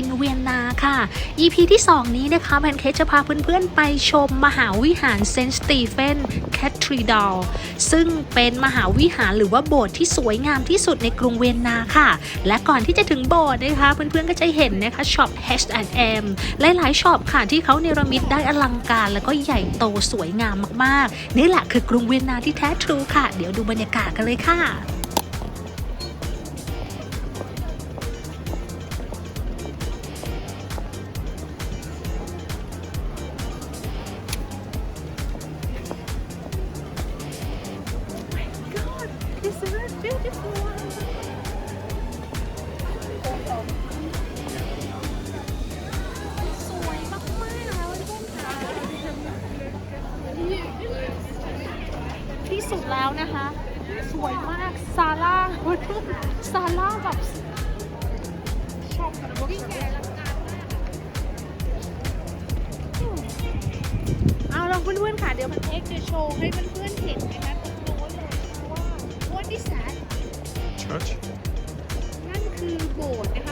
in Vienna ค่ะ EP ที่ 2 นี้นะคะแพนเค้กจะพาเพื่อนๆไปชมมหาวิหารเซนต์สตีเฟนแคทรีดอลซึ่งเป็นมหาวิหารหรือว่าโบสถ์ที่สวยงามที่สุดในกรุงเวียนนาค่ะ และก่อนที่จะถึงโบสถ์นะคะเพื่อนๆก็จะเห็นนะคะช็อป H&M หลายๆช็อปค่ะที่เขาเนรมิตได้อลังการ แล้วก็ใหญ่โตสวยงามมากๆ นี่แหละคือกรุงเวียนนาที่แท้ทรูค่ะ เดี๋ยวดูบรรยากาศกันเลยค่ะ แล้วนะคะ สวยมาก ซาร่า ซาร่าแบบช็อปแบบวิ่งใหญ่ลังการมากเอาลองเพื่อนๆค่ะ เดี๋ยวมันเอ็กจะโชว์ให้เพื่อนๆเห็นนะคะตรงโน้นเลยว่า what is that Church? นั่นคือโบสถ์นะคะ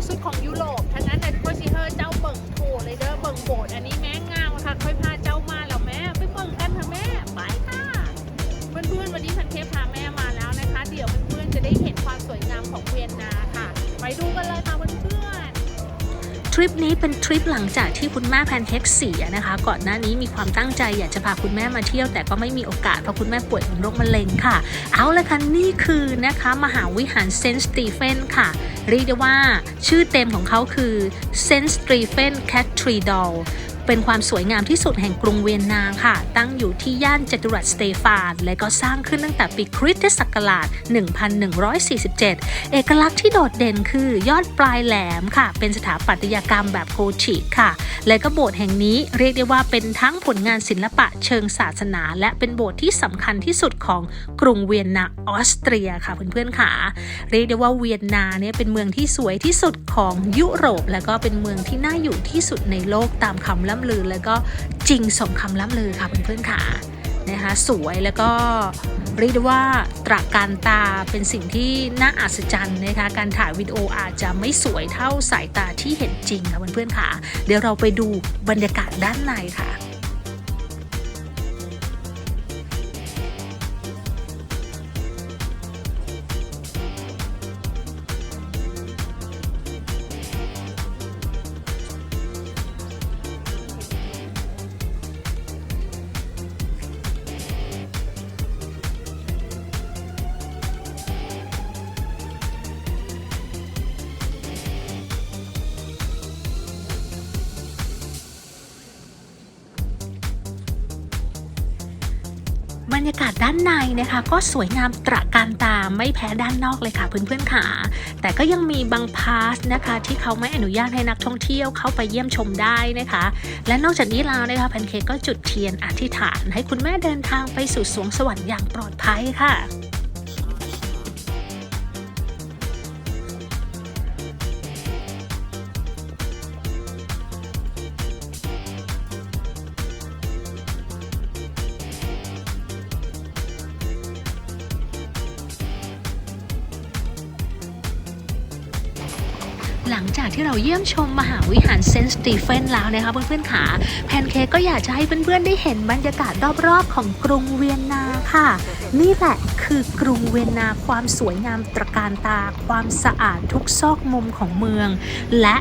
ที่สุดของยุโรป ริปนี้เป็นทริปหลังจากที่คุณแม่แพนเค้กเสียนะคะ ก่อนหน้านี้มีความตั้งใจอยากจะพาคุณแม่มาเที่ยว แต่ก็ไม่มีโอกาสเพราะคุณแม่ป่วยเป็นโรคมะเร็งค่ะ เอาละค่ะนี่คือนะคะมหาวิหารเซนต์สตีเฟนค่ะ เรียกได้ว่าชื่อเต็มของเขาคือเซนต์สตีเฟนแคทรีดอล เป็นความสวยงามที่สุดแห่งกรุงเวียนนาค่ะ ตั้งอยู่ที่ย่านจัตุรัสสเตฟาน และก็สร้างขึ้นตั้งแต่ปีคริสตศักราช 1147 เอกลักษณ์ที่โดดเด่นคือยอดปลายแหลมค่ะ เป็นสถาปัตยกรรมแบบโกธิกค่ะ และก็โบสถ์แห่งนี้เรียกได้ว่าเป็นทั้งผลงานศิลปะเชิงศาสนา และเป็นโบสถ์ที่สำคัญที่สุดของกรุงเวียนนาออสเตรียค่ะเพื่อนๆค่ะ เรียกได้ว่าเวียนนาเนี่ยเป็นเมืองที่สวยที่สุดของยุโรป และก็เป็นเมืองที่น่าอยู่ที่สุดในโลกตามคำล่ำลือและก็จริงสมคำล่ำลือค่ะเพื่อนๆค่ะนะคะสวยแล้วก็เรียกว่าตระการตาเป็นสิ่งที่น่าอัศจรรย์นะคะการถ่ายวิดีโออาจจะไม่สวยเท่าสายตาที่เห็นจริงค่ะเพื่อนๆค่ะ เดี๋ยวเราไปดูบรรยากาศด้านในค่ะ รรยากาศด้านในนะคะ ก็สวยงามตระการตาไม่แพ้ด้านนอกเลยค่ะเพื่อนๆค่ะ แต่ก็ยังมีบางพาสนะคะ ที่เขาไม่อนุญาตให้นักท่องเที่ยวเข้าไปเยี่ยมชมได้นะคะ และนอกจากนี้แล้วนะคะแพนเค้กก็จุดเทียนอธิษฐาน ให้คุณแม่เดินทางไปสู่สวงสวรรค์อย่างปลอดภัยค่ะากที่เราเยี่ยมชมมหาวิหารเซนต์สตีเฟนแล้วนะคะเพื่อนๆค่ะแพนเค้กก็อยากจะให้เพื่อนๆได้เห็นบรรยากาศรอบๆของกรุงเวียนนาค่ะ นี่แหละคือกรุงเวียนนาความสวยงามตระการตา ความสะอาดทุกซอกมุมของเมือง และ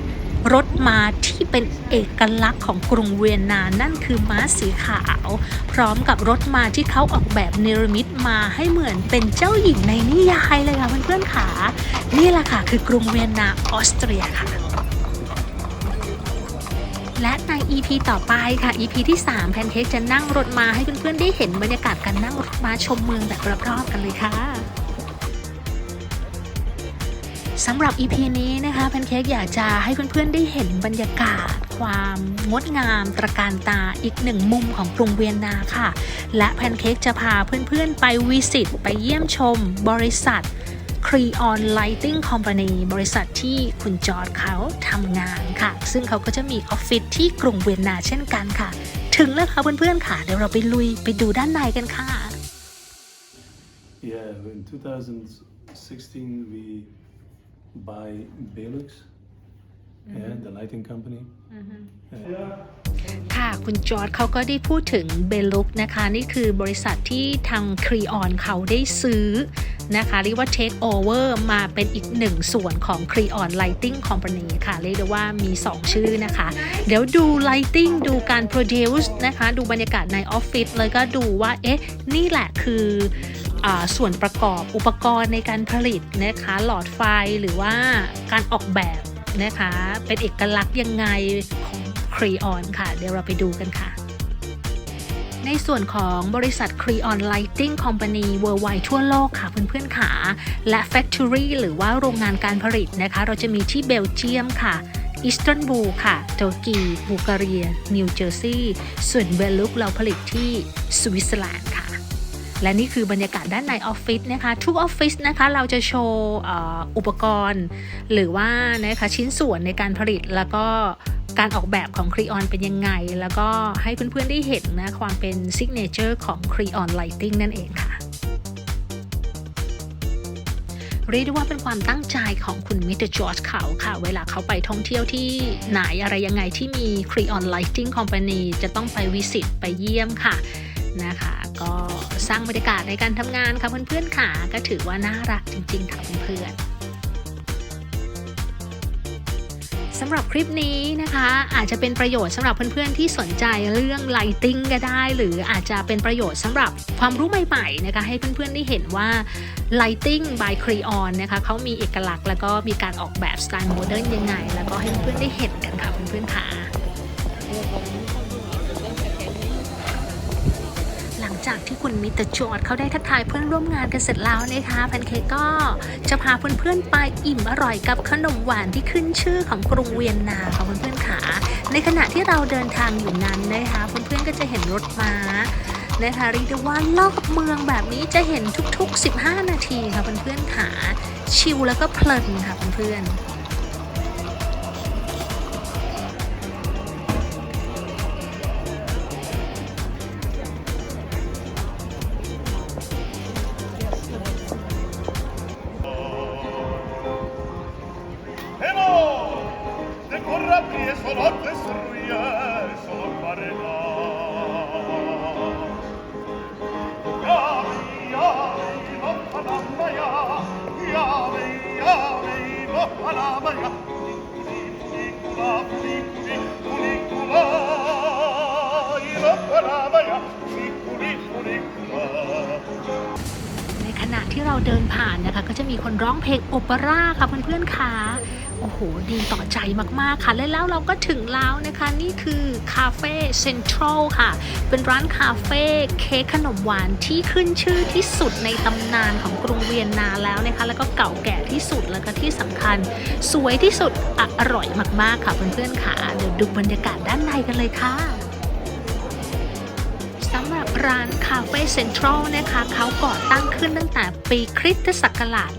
รถม้าที่เป็นเอกลักษณ์ของกรุงเวียนนานั่นคือม้าสีขาว พร้อมกับรถม้าที่เขาออกแบบเนรมิตมาให้เหมือนเป็นเจ้าหญิงในนิยายเลยค่ะเพื่อนๆค่ะนี่แหละค่ะคือกรุงเวียนนาออสเตรียค่ะและใน EP ต่อไปค่ะ EP ที่3แพนเค้กจะนั่งรถมาให้เพื่อนๆได้เห็นบรรยากาศการนั่งรถมาชมเมืองแบบรอบๆกันเลยค่ะ สำหรับ EP นี้นะคะแพนเค้กอยากจะให้เพื่อนๆได้เห็นบรรยากาศ ความงดงามตระการตาอีกหนึ่งมุมของกรุงเวียนนาค่ะ และแพนเค้กจะพาเพื่อนๆไปวิสิตไปเยี่ยมชม บริษัท Creon Lighting Company บริษัทที่คุณจอร์ดเขาทำงานค่ะ ซึ่งเขาก็จะมีออฟฟิศที่กรุงเวียนนาเช่นกันค่ะ ถึงแล้วค่ะเพื่อนๆค่ะ เดี๋ยวเราไปลุยไปดูด้านในกันค่ะ Yeah, in 2016 we by Belux. Yeah, the lighting company. ค่ะคุณจอร์ดเขาก็ได้พูดถึงเบลุกนะคะ นี่คือบริษัทที่ทางครีออนเขาได้ซื้อนะคะ เรียกว่า take over มาเป็นอีกหนึ่งส่วนของ c r e o n Lighting Company ค่ะ เรียกได้ว่ามี 2 ชื่อนะคะ เดี๋ยวดู Lighting ดูการ Produce นะคะ ดูบรรยากาศในออฟฟิศเลยก็ดูว่า เอ๊ะ นี่แหละคืออาส่วนประกอบอุปกรณ์ในการผลิตนะคะ หลอดไฟหรือว่าการออกแบบ นะคะ เป็นเอกลักษณ์ยังไงของครีออนค่ะ เดี๋ยวเราไปดูกันค่ะ ในส่วนของบริษัท Creon Lighting Company Worldwide ทั่วโลกค่ะเพื่อนๆค่ะ และ Factory หรือว่าโรงงานการผลิตนะคะ เราจะมีที่เบลเจียมค่ะอิสตันบูลค่ะ โตกีบูการียนิวเจอร์ซีย์ส่วนเบลุกเราผลิตที่สวิตเซอร์แลนด์ค่ะ และนี่คือบรรยากาศด้านในออฟฟิศนะคะ ทุกออฟฟิศนะคะเราจะโชว์อ,อุปกรณ์ หรือว่านะคะชิ้นส่วนในการผลิตแล้วก็การออกแบบของ Creon เป็นยังไง แล้วก็ให้เพื่อนๆได้เห็นนะความเป็นซิกเนเจอร์ของ Creon Lighting นั่นเองค่ะเรียกได้ว่าเป็นความตั้งใจของคุณมิสเตอร์จอร์จเขาค่ะ เวลาเขาไปท่องเที่ยวที่ไหนอะไรยังไงที่มี Creon Lighting Company จะต้องไปวิสิตไปเยี่ยมค่ะนะคะ ก็ สร้างบรรยากาศในการทำงานค่ะเพื่อนๆค่ะก็ถือว่าน่ารักจริงๆค่ะเพื่อนๆสำหรับคลิปนี้นะคะ อาจจะเป็นประโยชน์สำหรับเพื่อนๆที่สนใจเรื่อง lighting ก็ได้ หรืออาจจะเป็นประโยชน์สำหรับความรู้ใหม่ๆนะคะให้เพื่อนๆได้เห็นว่า lighting by Creon นะคะเขามีเอกลักษณ์แล้วก็มีการออกแบบสไตล์โมเดิร์นยังไง แล้วก็ให้เพื่อนๆได้เห็นกันค่ะเพื่อนๆค่ะ จากที่คุณมิตรจอดเขาได้ทักทายเพื่อนร่วมงานกันเสร็จแล้วนะคะแพนเค้กก็จะพาเพื่อนๆไปอิ่มอร่อยกับขนมหวานที่ขึ้นชื่อของกรุงเวียนนาค่ะเพื่อนๆค่ะในขณะที่เราเดินทางอยู่นั้นนะคะเพื่อนๆก็จะเห็นรถม้านะคะเรียกได้ว่ารอบเมืองแบบนี้จะเห็นทุก ๆ 15 นาทีค่ะเพื่อนๆค่ะชิลแล้วก็เพลินค่ะเพื่อนๆ คนร้องเพลงโอเปร่าค่ะเพื่อนๆค่ะโอ้โห ดีต่อใจมากๆค่ะ และแล้วเราก็ถึงแล้วนะคะ นี่คือคาเฟ่เซ็นทรัลค่ะ เป็นร้านคาเฟ่เค้กขนมหวานที่ขึ้นชื่อที่สุดในตำนานของกรุงเวียนนาแล้วนะคะ แล้วก็เก่าแก่ที่สุดแล้วก็ที่สำคัญ สวยที่สุดอร่อยมากๆค่ะเพื่อนๆค่ะ เดี๋ยวดูบรรยากาศด้านในกันเลยค่ะ รับร้านคาเฟ่เซ็นทรัลนะคะเขาก่อตั้งขึ้นตั้งแต่ปีคริสตศักราช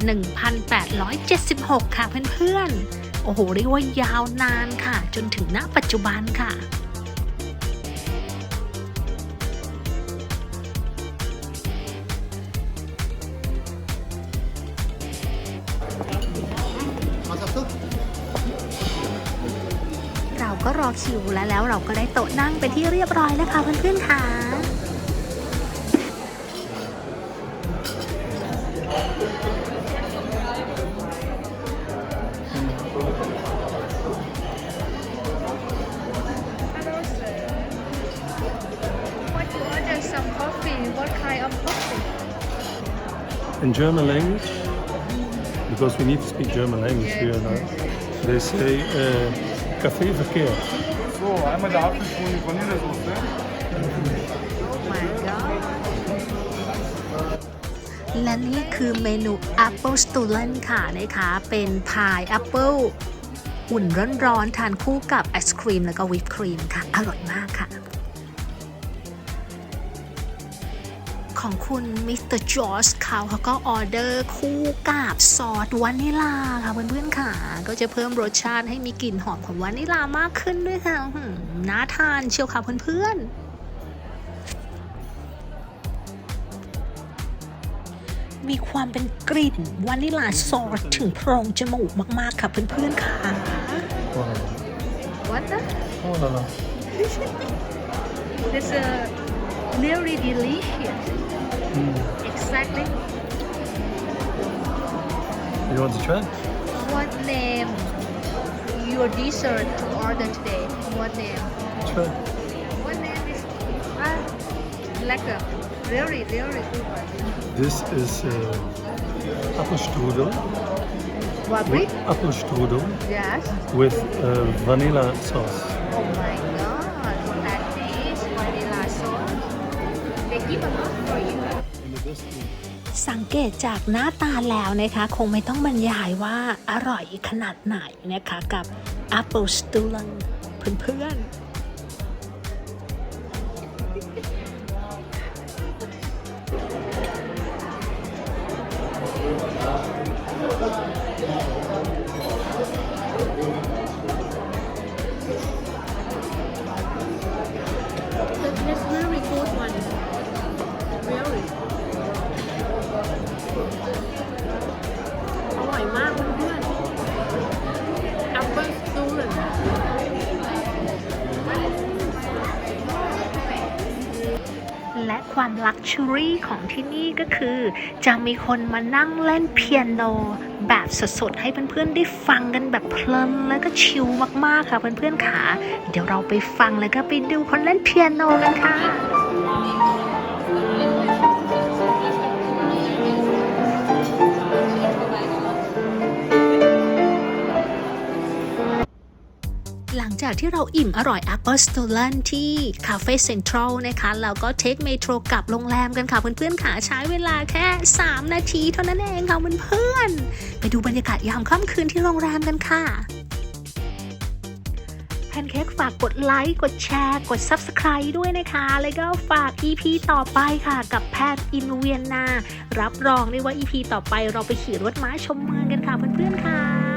1876 ค่ะเพื่อนๆ โอ้โห เรียกว่ายาวนานค่ะ จนถึงณปัจจุบันค่ะเราก็รอคิวแล้วแล้วเราก็ได้โต๊ะนั่งไปนที่เรียบร้อยแล้วค่ะเพื่อนๆค่ะ In German language, because we need to speak German language here now, they say uh, Café Verkehr. So, einmal der Apfelkuchen mit Vanillesoße. Oh my god และนี่คือเมนู Apple s t u l e n ค่ะนะคะ เป็นพายแอปเปิลอุ่นร้อนๆ ทานคู่กับไอศครีมแล้วก็วิปครีมค่ะ อร่อยมากค่ะ ของคุณมิสเตอร์จอร์จเขาเขาก็ออเดอร์คู่กับซอสวานิลาค่ะเพื่อนๆค่ะ ก็จะเพิ่มรสชาติให้มีกลิ่นหอมของวานิลามากขึ้นด้วยค่ะอื้อหือน่าทานเชียวค่ะเพื่อนๆมีความเป็นกลิ่นวานิลาซอสถึงโพรงจมูกมากๆค่ะเพื่อนๆค่ะ Oh là là. What the Oh là là. It's a really delicious Mm. Exactly You want to try? what name your dessert to order today what name Try. what name is ah lekker really really good one This is uh, apple strudel. what With apple strudel yes with uh, vanilla sauce. oh my god that is vanilla sauce they give a lot for you สังเกตจากหน้าตาแล้วนะคะ คงไม่ต้องบรรยายว่าอร่อยขนาดไหนนะคะกับ Apple s t u l e n เพื่อนๆ ความลักชัวรี่ของที่นี่ก็คือ จะมีคนมานั่งเล่นเปียโนแบบสดๆ ให้เพื่อนๆ ได้ฟังกันแบบเพลินแล้วก็ชิลมากๆค่ะเพื่อนๆค่ะ เดี๋ยวเราไปฟังแล้วก็ไปดูคนเล่นเปียโนกันค่ะ งจากที่เราอิ่มอร่อย Apple s t o l e n ที่คาเฟ่เซ็นทรัลนะคะเราก็เทคเมโทรกลับโรงแรมกันค่ะเพื่อนๆค่ะใช้เวลาแค่ 3 นาทีเท่านั้นเองค่ะเพื่อนๆไปดูบรรยากาศยามค่ำคืนที่โรงแรมกันค่ะแพนเค้กฝากกดไลค์ กดแชร์ กด Subscribe ด้วยนะคะ แล้วก็ฝาก EP ต่อไปค่ะ กับแพทย์อินเวียนนา รับรองได้ว่า EP ต่อไปเราไปขี่รถม้าชมเมืองกันค่ะเพื่อนๆค่ะ